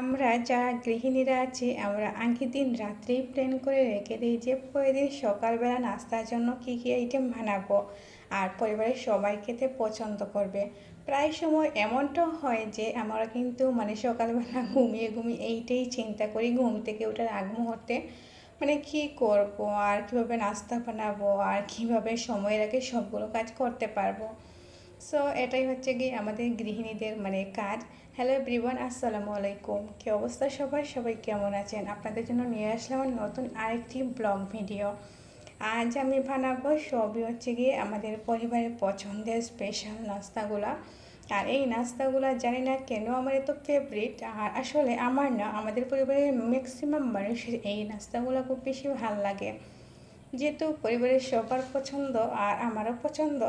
আমরা যারা গৃহিণীরা আছি, আমরা আগের দিন রাত্রেই প্ল্যান করে রেখে দিই যে পরের দিন সকালবেলা নাস্তার জন্য কী কী আইটেম বানাবো আর পরিবারের সবাই খেতে পছন্দ করবে। প্রায় সময় এমনটা হয় যে আমরা কিন্তু মানে সকালবেলা ঘুমিয়ে ঘুমিয়ে এইটাই চিন্তা করি ঘুম থেকে ওঠার আগ মুহূর্তে। মানে কী করব? আর কীভাবে নাস্তা বানাবো? আর কীভাবে সময়ের আগে সবগুলো কাজ করতে পারব? সো এটাই হচ্ছে গিয়ে আমাদের গৃহিণীদের মানে কাজ। হ্যালো এভরিওয়ান আসসালামু আলাইকুম। কী অবস্থা সবাই সবাই কেমন আছেন? আপনাদের জন্য নিয়ে আসলাম নতুন আরেকটি ব্লগ ভিডিও। আজ আমি বানাবো সবই হচ্ছে গিয়ে আমাদের পরিবারের পছন্দের স্পেশাল নাস্তাগুলা। আর এই নাস্তাগুলো জানি না কেন আমার এত ফেভারিট আর আসলে আমার না, আমাদের পরিবারের ম্যাক্সিমাম মানুষের এই নাস্তাগুলো খুব বেশি ভালো লাগে। যেহেতু পরিবারের সবার পছন্দ আর আমারও পছন্দ,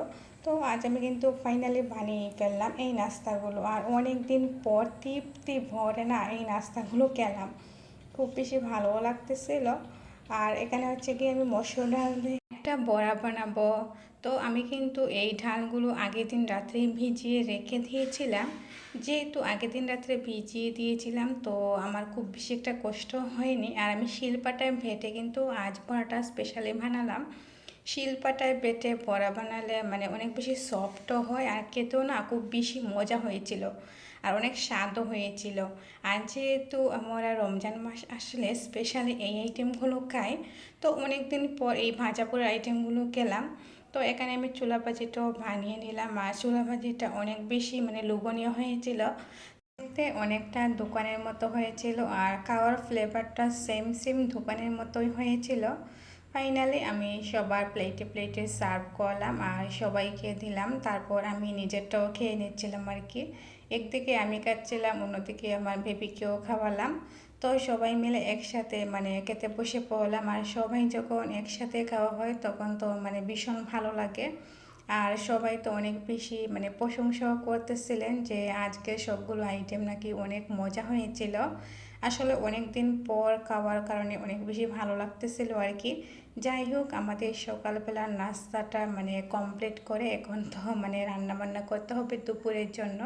তো আজ আমি কিন্তু ফাইনালি বানিয়ে ফেললাম এই নাস্তাগুলো। আর অনেক দিন পর তৃপ্তি ভরে না এই নাস্তাগুলো খেলাম। খুব বেশি ভালোও লাগতেছিল। আর এখানে হচ্ছে কি আমি মসুর ডাল দিয়ে একটা বড়া বানাবো। তো আমি কিন্তু এই ডালগুলো আগের দিন রাত্রে ভিজিয়ে রেখে দিয়েছিলাম। যেহেতু আগের দিন রাত্রে ভিজিয়ে দিয়েছিলাম, তো আমার খুব বেশি একটা কষ্ট হয়নি। আর আমি শিলপাটায় ভেটে কিন্তু আজ বড়াটা স্পেশালি বানালাম। শিলপাটায় বেটে বড়া বানালে মানে অনেক বেশি সফটও হয় আর খেতেও না খুব বেশি মজা হয়েছিল আর অনেক স্বাদও হয়েছিল। আর যেহেতু আমরা রমজান মাস আসলে স্পেশালি এই আইটেমগুলো খাই, তো অনেক দিন পর এই ভাজা পোড়া আইটেমগুলো খেলাম। তো এখানে আমি চুলা ভাজিটাও বানিয়ে নিলাম আর চুলা ভাজিটা অনেক বেশি মানে লোভনীয় হয়েছিল। দেখতে অনেকটা দোকানের মতো হয়েছিল আর খাওয়ার ফ্লেভারটা সেম সেম দোকানের মতোই হয়েছিল। ফাইনালি আমি সবার প্লেটে প্লেটে সার্ভ করলাম আর সবাইকে দিলাম। তারপর আমি নিজেরটাও খেয়ে নিচ্ছিলাম আর কি। একদিকে আমি খাচ্ছিলাম, অন্যদিকে আমার বেবিকেও খাওয়ালাম। তো সবাই মিলে একসাথে মানে খেতে বসে পড়লাম। আর সবাই যখন একসাথে খাওয়া হয় তখন তো মানে ভীষণ ভালো লাগে। আর সবাই তো অনেক বেশি মানে প্রশংসাও করতেছিলেন যে আজকে সবগুলো আইটেম নাকি অনেক মজা হয়েছিল। আসলে অনেক দিন পর খাওয়ার কারণে অনেক বেশি ভালো লাগতেছিল আর কি যাই হোক, আমাদের সকালবেলার নাস্তাটা মানে কমপ্লিট করে এখন তো মানে রান্নাবান্না করতে হবে দুপুরের জন্য।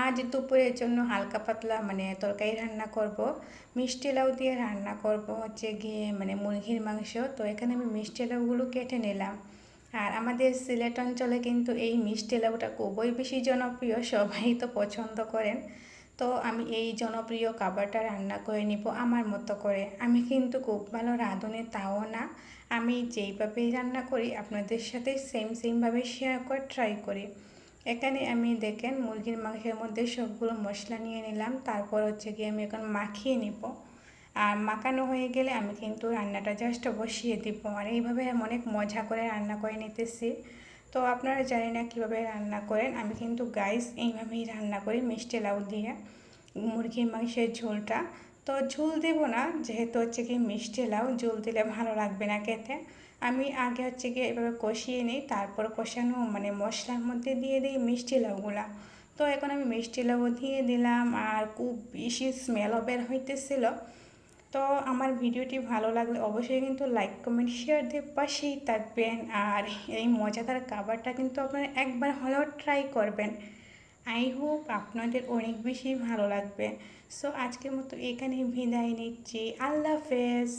আজ দুপুরের জন্য হালকা পাতলা মানে তরকারি রান্না করব। মিষ্টি লাউ দিয়ে রান্না করব হচ্ছে গিয়ে মানে মুরগির মাংস। তো এখানে আমি মিষ্টি লাউগুলো কেটে নিলাম। আর আমাদের সিলেট অঞ্চলে কিন্তু এই মিষ্টি লাউটা খুবই বেশি জনপ্রিয়, সবাই তো পছন্দ করেন। তো আমি এই জনপ্রিয় খাবারটা রান্না করে নিব আমার মতো করে। আমি কিন্তু খুব ভালো রাঁধুনি, তাও না। আমি যেইভাবেই রান্না করি, আপনাদের সাথে সেম সেমভাবে শেয়ার করে ট্রাই করি। এখানে আমি দেখেন মুরগির মাংসের মধ্যে সবগুলো মশলা নিয়ে নিলাম। তারপর হচ্ছে গিয়ে আমি এখন মাখিয়ে নিব। আর মাখানো হয়ে গেলে আমি কিন্তু রান্নাটা জাস্ট বসিয়ে দিব। আর এইভাবে আমি অনেক মজা করে রান্না করে নিতেছি। তো আপনারা জানি না কীভাবে রান্না করেন। আমি কিন্তু গাইস এইভাবেই রান্না করি মিষ্টি লাউ দিয়ে মুরগির মাংসের ঝোলটা। তো ঝোল দেব না, যেহেতু হচ্ছে কি মিষ্টি লাউ, ঝোল দিলে ভালো লাগবে না খেতে। আমি আগে হচ্ছে কি এভাবে কষিয়ে নিই, তারপর কষানো মানে মশলার মধ্যে দিয়ে দিই মিষ্টি লাউগুলা। তো এখন আমি মিষ্টি লাউ দিয়ে দিলাম, আর খুব বেশি স্মেলও বের হইতেছিল। তো আমার ভিডিওটি ভালো লাগলে অবশ্যই কিন্তু লাইক কমেন্ট শেয়ার দিয়ে পাশেই থাকবেন। আর এই মজাদার খাবারটা কিন্তু আপনারা একবার হলেও ট্রাই করবেন। আই হোপ আপনাদের অনেক বেশি ভালো লাগবে। সো আজকের মতো এখানেই বিদায় নিচ্ছি। আল্লাহ হাফেজ।